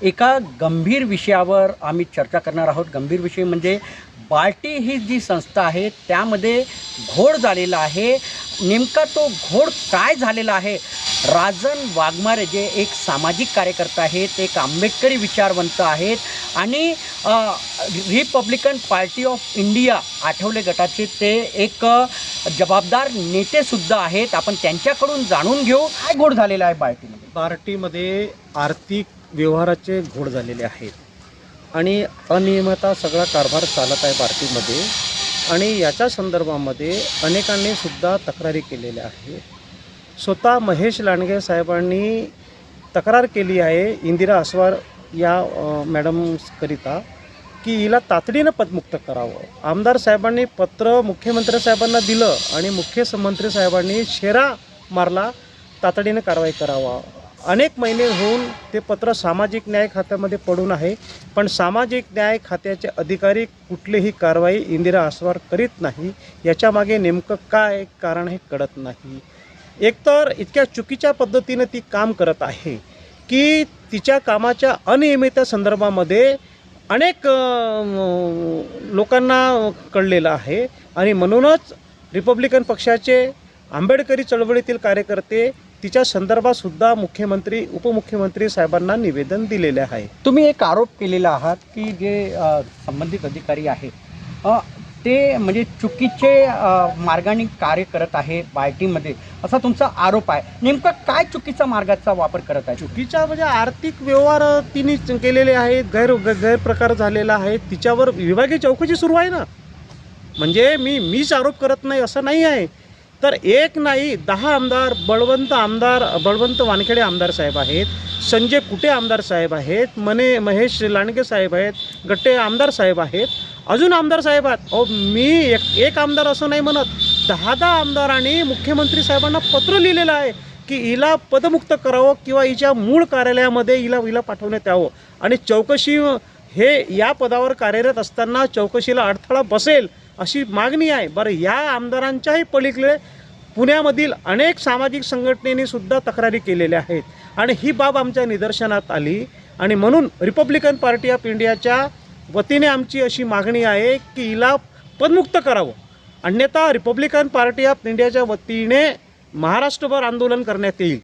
एका गंभीर विषयावर आम्ही चर्चा करणार आहोत. गंभीर विषय म्हणजे बार्टी ही जी संस्था आहे त्यामध्ये घोड झालेला आहे. नेमका तो घोड काय झालेला आहे? राजन वाघमारे जे एक सामाजिक कार्यकर्ता आहेत एक आंबेडकरी विचारवंत आहेत आणि Republican Party of India Athawale गटाचे ते एक जबाबदार नेतेसुद्धा आहेत. आपण त्यांच्याकडून जाणून घेऊ. काय घोड झालेला आहे बार्टीमध्ये बार्टीमध्ये आर्थिक व्यवहाराचे घोड झालेले आहेत. आणि अनियमितता सगळा कारभार चालत आहे भारतीमध्ये. आणि याच्या संदर्भामध्ये अनेकांनी सुद्धा तक्रारी केलेल्या आहेत. स्वतः महेश लांडगे साहेबांनी तक्रार केली आहे इंदिरा अस्वार या मॅडमकरिता की हिला तातडीनं पदमुक्त करावं. आमदार साहेबांनी पत्र मुख्यमंत्री साहेबांना दिलं आणि मुख्यमंत्री साहेबांनी शेरा मारला तातडीनं कारवाई करावा. अनेक महिने होऊन ते पत्र सामाजिक न्याय खात्यामध्ये पडून आहे पण सामाजिक न्याय खात्याचे अधिकारी कुठलीही कारवाई इंदिरा आसवार करीत नाही याच्यामागे नेमकं काय कारण हे कळत नाही. एकतर इतक्या चुकीच्या पद्धतीनं ती काम करत आहे की तिच्या कामाच्या अनियमित संदर्भामध्ये अनेक लोकांना कळलेलं आहे आणि म्हणूनच रिपब्लिकन पक्षाचे आंबेडकरी चळवळीतील कार्यकर्ते तिच्या संदर्भात सुद्धा मुख्यमंत्री उपमुख्यमंत्री साहेबांना निवेदन दिलेले आहे. तुम्ही एक आरोप केलेला आहात की जे संबंधित अधिकारी आहेत ते म्हणजे चुकीचे मार्गाने कार्य करत आहे बार्टीमध्ये असा तुमचा आरोप आहे. नेमका काय चुकीचा मार्गाचा वापर करत आहे? चुकीच्या म्हणजे आर्थिक व्यवहार तिने केलेले आहेत गैर गैरप्रकार झालेला आहे तिच्यावर विभागीय चौकशी सुरू आहे ना. म्हणजे मी मीच आरोप करत नाही असं नाही आहे. तर एक नाही दहा आमदार बळवंत आमदार बळवंत वानखेडे आमदार साहेब आहेत संजय कुटे आमदार साहेब आहेत मने महेश लांडगे साहेब आहेत गट्टे आमदार साहेब आहेत. अजून आमदार साहेब आहेत. अहो मी एक एक आमदार असं नाही म्हणत. दहा दहा आमदारांनी मुख्यमंत्री साहेबांना पत्र लिहिलेलं आहे की हिला पदमुक्त करावं किंवा हिच्या मूळ कार्यालयामध्ये हिला हिला पाठवण्यात यावं. आणि चौकशी हे या पदावर कार्यरत असताना चौकशीला अडथळा बसेल अशी मागणी आहे. बरं या आमदारांच्याही पलीकडे पुण्यामधील अनेक सामाजिक संघटनेने सुद्धा तक्रारी केलेल्या आहेत. आणि ही बाब आमच्या निदर्शनात आली. आणि म्हणून रिपब्लिकन पार्टी ऑफ इंडियाच्या वतीने आमची अशी मागणी आहे की हिला पदमुक्त करावं. अन्यथा रिपब्लिकन पार्टी ऑफ इंडियाच्या वतीने महाराष्ट्रभर आंदोलन करण्यात येईल.